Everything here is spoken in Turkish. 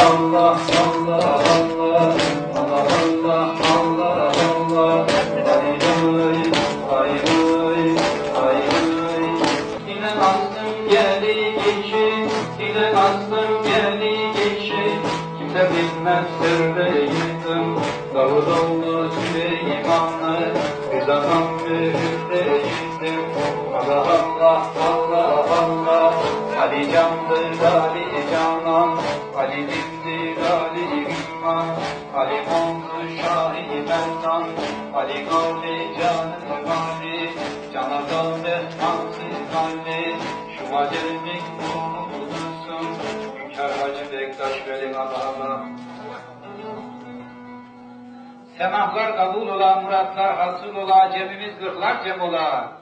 Allah Allah geçi Yine aslım geri geçi Kimse bilmez sırrıydım Davutoğlu Süleyman'ı Bir zaman mühürleydim Allah Allah Allah Allah Ali candır Ali canan Ali dindir Ali iman Ali oldu şahi merdan Ali kavli canı kavli Cana kavli hansı kavli Şu acellik bulursun Hünkâr Hacı Bektaş Veli Allah Allah Semahlar kabul ola, muratlar hasıl ola, cemimiz gırklar cem ola.